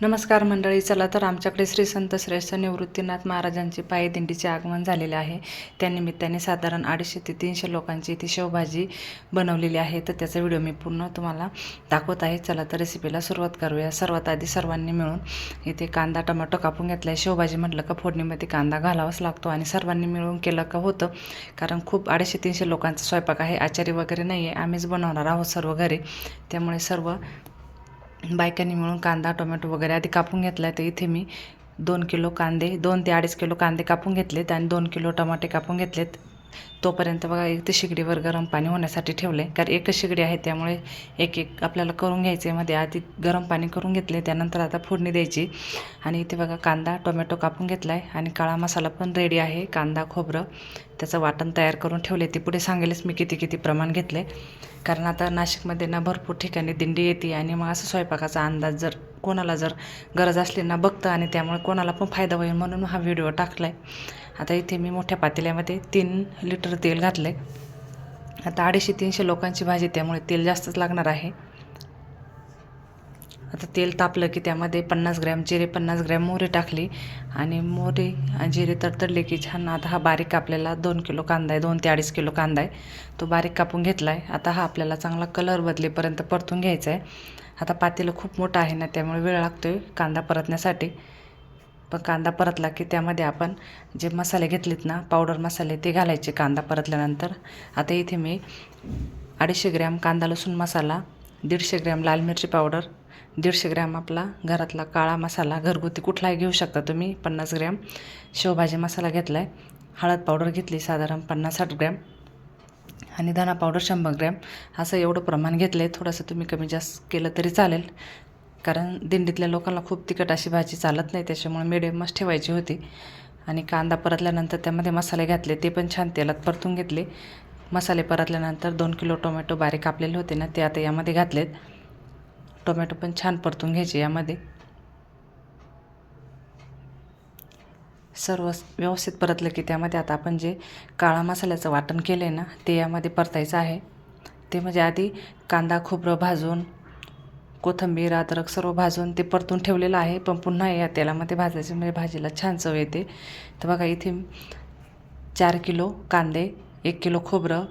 नमस्कार मंडळी चला तर आमच्याकडे श्री संत श्रेष्ठ निवृत्तीनाथ महाराजांचे पायदिंडीचे आगमन झालेले आहे. त्यानिमित्ताने साधारण अडीचशे ते तीनशे लोकांची इथे शेवभाजी बनवलेली आहे. तर त्याचा व्हिडिओ मी पूर्ण तुम्हाला दाखवत आहे. चला तर रेसिपीला सुरुवात करूया. सर्वात आधी सर्वांनी मिळून इथे कांदा टमाटो कापून घेतला आहे. शेवभाजी म्हटलं का फोडणीमध्ये कांदा घालावाच लागतो आणि सर्वांनी मिळून केलं का होतं. कारण खूप अडीचशे तीनशे लोकांचा स्वयंपाक आहे. आचारी वगैरे नाही आहे आम्हीच बनवणार आहोत सर्व घरी. त्यामुळे सर्व बायकांनी मिळून कांदा टोमॅटो वगैरे आधी कापून घेतला आहे तर इथे मी दोन किलो कांदे दोन ते अडीच किलो कांदे कापून घेतलेत आणि दोन किलो टमाटे कापून घेतलेत. तोपर्यंत बघा एक ते शिगडीवर गरम पाणी होण्यासाठी ठेवले कारण एकच शिगडी आहे त्यामुळे एक एक आपल्याला करून घ्यायचे मध्ये आधी गरम पाणी करून घेतले त्यानंतर आता फोडणी द्यायची. आणि इथे बघा कांदा टोमॅटो कापून घेतला आहे आणि काळा मसाला पण रेडी आहे कांदा खोबरं. त्याचं वाटण तयार करून ठेवले. ते पुढे सांगेलच मी किती किती प्रमाण घेतले. कारण आता नाशिकमध्ये ना भरपूर ठिकाणी दिंडी येते आणि मग असं स्वयंपाकाचा अंदाज जर कोणाला जर गरज असली ना बघतं आणि त्यामुळे कोणाला पण फायदा होईल म्हणून हा व्हिडिओ टाकला आहे आता इथे मी मोठ्या पातेल्यामध्ये तीन लिटर तेल घातलं आहे आता अडीचशे तीनशे लोकांची भाजी त्यामुळे तेल जास्तच लागणार आहे. आता तेल तापलं की त्यामध्ये पन्नास ग्रॅम जिरे पन्नास ग्रॅम मोहरी टाकली आणि मोहरी आणि जिरे तडतडले की छान आता हा बारीक आपल्याला दोन किलो कांदा आहे दोन ते अडीच किलो कांदा आहे. तो बारीक कापून घेतला आहे आता हा आपल्याला चांगला कलर बदलेपर्यंत परतून घ्यायचा आहे. आता पातेलं खूप मोठं आहे ना त्यामुळे वेळ लागतो आहे कांदा परतण्यासाठी. पण कांदा परतला की त्यामध्ये आपण जे मसाले घेतलेत ना पावडर मसाले ते घालायचे कांदा परतल्यानंतर. आता इथे मी अडीचशे ग्रॅम कांदा लसूण मसाला दीडशे ग्रॅम लाल मिरची पावडर दीडशे ग्रॅम आपला घरातला काळा मसाला घरगुती कुठलाही घेऊ शकता तुम्ही पन्नास ग्रॅम. शेवभाजी मसाला घेतला आहे हळद पावडर घेतली साधारण पन्नास साठ ग्रॅम. आणि धना पावडर शंभर ग्रॅम. असं एवढं प्रमाण घेतलं आहे थोडंसं तुम्ही कमी जास्त केलं तरी चालेल. कारण दिंडीतल्या लोकांना खूप तिखट अशी भाजी चालत नाही त्याच्यामुळे मिडियमच ठेवायची होती. आणि कांदा परतल्यानंतर त्यामध्ये मसाले घातले ते पण छान तेलात परतून घेतले. मसाले परतल्यानंतर दोन किलो टोमॅटो बारीक कापलेले होते ना ते आता यामध्ये घातलेत. टोमॅटो पण छान परतून घ्यायचे यामध्ये. सर्व व्यवस्थित परतलं की त्यामध्ये आता आपण जे काळा मसाल्याचं वाटण केलं आहे ना ते यामध्ये परतायचं आहे. ते म्हणजे आधी कांदा खोबरं भाजून कोथिंबीर अद्रक सर्व भाजून ते परतून ठेवलेलं आहे पण पुन्हा या तेलामध्ये भाजायचं म्हणजे भाजीला छान चव येते. तर बघा इथे चार किलो कांदे एक किलो खोबरं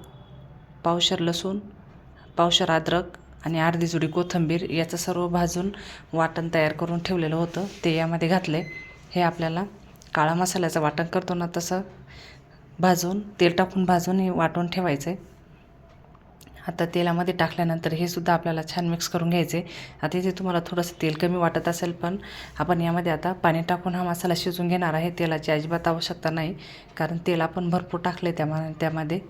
पावशर लसूण पावशर अद्रक आणि अर्धी जुडी कोथिंबीर याचं सर्व भाजून वाटण तयार करून ठेवलेलं होतं. ते यामध्ये घातलं हे आपल्याला काळा मसाल्याचं वाटण करतो ना तसं भाजून तेल टाकून भाजून हे वाटून ठेवायचं आहे आता तेलामध्ये टाकल्यानंतर हे सुद्धा आपल्याला छान मिक्स करून घ्यायचे आता इथे तुम्हाला थोडंसं तेल कमी वाटत असेल पण आपण यामध्ये आता पाणी टाकून हा मसाला शिजून घेणार आहे. तेलाची अजिबात आवश्यकता नाही कारण तेल आपण भरपूर टाकले त्यामा त्यामध्ये.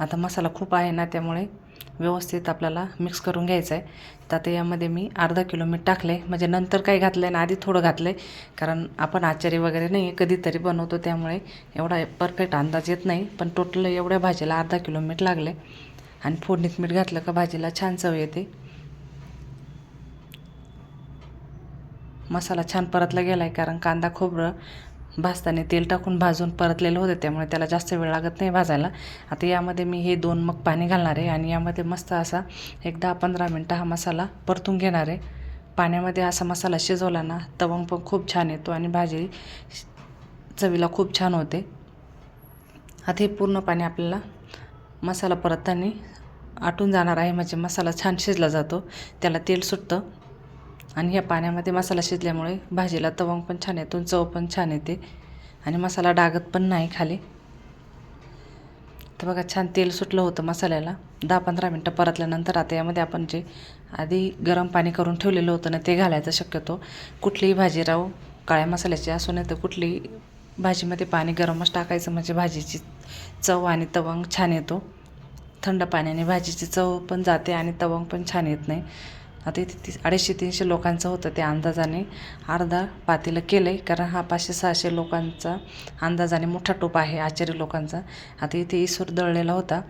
आता मसाला खूप आहे ना त्यामुळे व्यवस्थित आपल्याला मिक्स करून घ्यायचं आहे तर आता यामध्ये मी अर्धा किलो मीठ टाकले म्हणजे नंतर काही घातलं आहे ना आधी थोडं घातलं आहे कारण आपण आचारी वगैरे नाही कधीतरी बनवतो त्यामुळे एवढा परफेक्ट अंदाज येत नाही. पण टोटल एवढ्या भाजीला अर्धा किलो मीठ लागले आणि फोडणीत मीठ घातलं का भाजीला छान चव येते. मसाला छान परतला गेला आहे कारण कांदा खोबरं भाजताना तेल टाकून भाजून परतलेलं होतं त्यामुळे त्याला जास्त वेळ लागत नाही भाजायला. आता यामध्ये मी हे दोन मग पाणी घालणार आहे आणि यामध्ये मस्त असा एक दहा पंधरा मिनटं हा मसाला परतून घेणार आहे. पाण्यामध्ये असा मसाला शिजवला ना तवंग पण खूप छान येतो आणि भाजी चवीला खूप छान होते. आता हे पूर्ण पाणी आपल्याला मसाला परतताना आटून जाणार आहे. म्हणजे मसाला छान शिजला जातो. त्याला तेल सुटतं. आणि ह्या पाण्यामध्ये मसाला शिजल्यामुळे भाजीला तवंग पण छान येतो चव पण छान येते. आणि मसाला डागत पण नाही खाली. तर बघा छान तेल सुटलं होतं मसाल्याला. दहा पंधरा मिनटं परतल्यानंतर आता यामध्ये आपण जे आधी गरम पाणी करून ठेवलेलं होतं ना ते घालायचं शक्यतो. कुठलीही भाजी राहू काळ्या मसाल्याची असू नाही तर कुठलीही भाजीमध्ये पाणी गरमच टाकायचं म्हणजे भाजीची चव आणि तवंग छान येतो. थंड पाण्याने भाजीची चव पण जाते आणि तवंग पण छान येत नाही. आता इथे ती अडीचशे तीनशे लोकांचं होतं त्या अंदाजाने. अर्धा पातेलं केलं आहे कारण हा पाचशे सहाशे लोकांचा अंदाजाने मोठा टोप आहे आचारी लोकांचा. आता इथे इसूर दळलेला होता.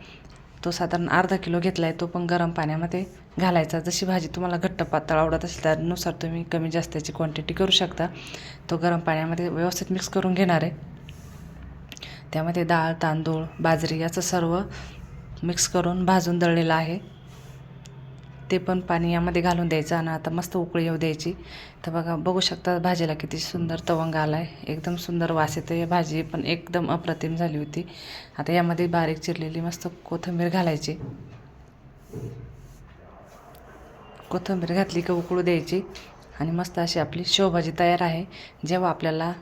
तो साधारण अर्धा किलो घेतला आहे तो पण गरम पाण्यामध्ये घालायचा. जशी भाजी तुम्हाला घट्ट पातळ आवडत असेल त्यानुसार तुम्ही कमी जास्तीची क्वांटिटी करू शकता. तो गरम पाण्यामध्ये व्यवस्थित मिक्स करून घेणार आहे. त्यामध्ये डाळ तांदूळ बाजरी याचं सर्व मिक्स करून भाजून दळलेलं आहे. ते पण पाणी यामध्ये घालून द्यायचं आणि आता मस्त उकळी येऊ द्यायची. तर बघा बघू शकता भाजीला किती सुंदर तवंग आला आहे एकदम सुंदर वास येतो या भाजी पण एकदम अप्रतिम झाली होती. आता यामध्ये बारीक चिरलेली मस्त कोथिंबीर घालायची. कोथिंबीर घातली की उकळू द्यायची. आणि मस्त अशी आपली शेवभाजी तयार आहे. जेव्हा आपल्याला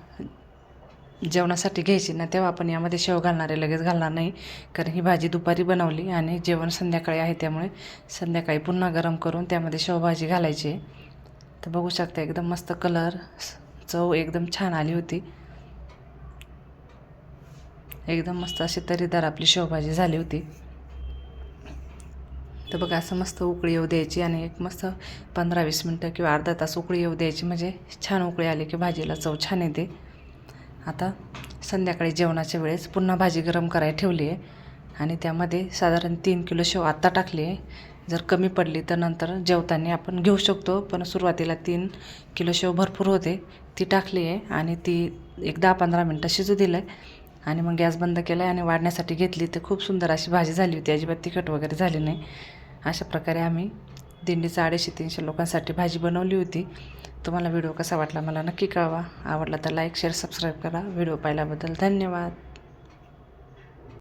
जेवणासाठी घ्यायची ना तेव्हा आपण यामध्ये शेव घालणार आहे लगेच घालणार नाही. कारण ही भाजी दुपारी बनवली आणि जेवण संध्याकाळी आहे त्यामुळे संध्याकाळी पुन्हा गरम करून त्यामध्ये शेवभाजी घालायची. तर बघू शकता एकदम मस्त कलर चव एकदम छान आली होती. एकदम मस्त अशी तरीदार आपली शेवभाजी झाली होती. तर बघा असं मस्त उकळी येऊ द्यायची आणि एक मस्त पंधरा वीस मिनटं किंवा अर्धा तास उकळी येऊ द्यायची. म्हणजे छान उकळी आली की भाजीला चव छान येते. आता संध्याकाळी जेवणाच्या वेळेस पुन्हा भाजी गरम करायला ठेवली आहे आणि त्यामध्ये साधारण तीन किलो शेव आत्ता टाकली आहे जर कमी पडली तर नंतर जेवताना आपण घेऊ शकतो पण सुरुवातीला तीन किलो शेव भरपूर होते. ती टाकली आहे आणि ती एक दहा पंधरा मिनटं शिजू दिलं आहे आणि मग गॅस बंद केला आहे आणि वाढण्यासाठी घेतली तर खूप सुंदर अशी भाजी झाली होती. अजिबात तिखट वगैरे झाली नाही. अशा प्रकारे आम्ही दिंडीचा अडीचशे तीनशे लोकांसाठी भाजी बनवली होती. तुम्हाला व्हिडिओ कसा वाटला मला नक्की कळवा. आवडला तर लाईक शेअर सबस्क्राईब करा. व्हिडिओ पाहिल्याबद्दल धन्यवाद.